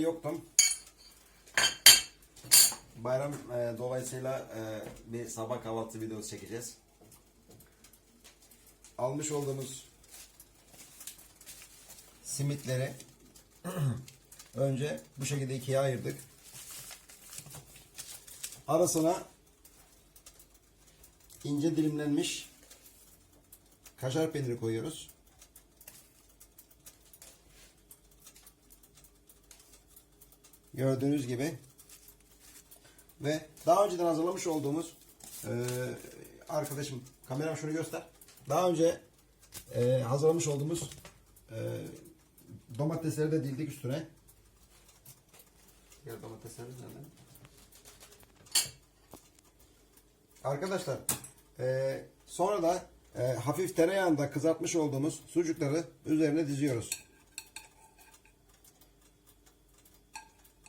yoktum. Bayram e, dolayısıyla e, bir sabah kahvaltı videosu çekeceğiz. Almış olduğumuz simitleri önce bu şekilde ikiye ayırdık. Arasına ince dilimlenmiş kaşar peyniri koyuyoruz. Gördüğünüz gibi ve daha önceden hazırlamış olduğumuz e, arkadaşım kameram şunu göster. Daha önce e, hazırlamış olduğumuz e, domatesleri de dildik üstüne. Gel domatesleri nerede? Arkadaşlar e, sonra da e, hafif tereyağında kızartmış olduğumuz sucukları üzerine diziyoruz.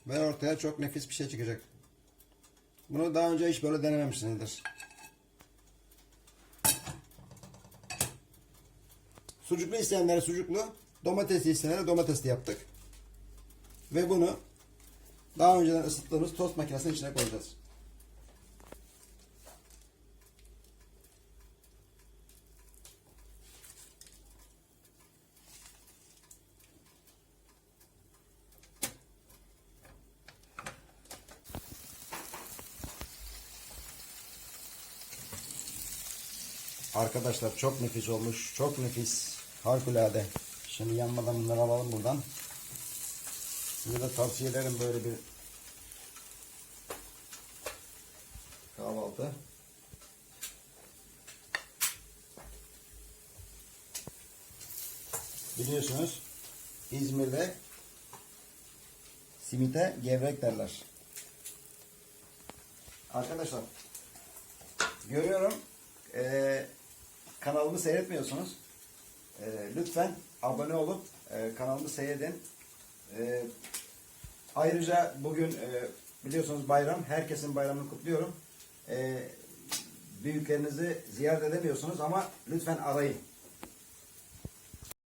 Ve ortaya çok nefis bir şey çıkacak. Bunu daha önce hiç böyle denememişsinizdir. Sucuklu isteyenlere sucuklu, domatesli isteyenlere domatesli yaptık. Ve bunu daha önceden ısıttığımız tost makinesinin içine koyacağız. Arkadaşlar çok nefis olmuş. Çok nefis. Harikulade. Şimdi yanmadan bunları alalım buradan. Size de tavsiye ederim böyle bir kahvaltı. Biliyorsunuz İzmir'de simite gevrek derler. Arkadaşlar görüyorum eee kanalımı seyretmiyorsunuz. Eee, lütfen abone olup eee, kanalımı seyredin. Eee, ayrıca bugün eee, biliyorsunuz bayram. Herkesin bayramını kutluyorum. Eee, büyüklerinizi ziyaret edemiyorsunuz ama lütfen arayın.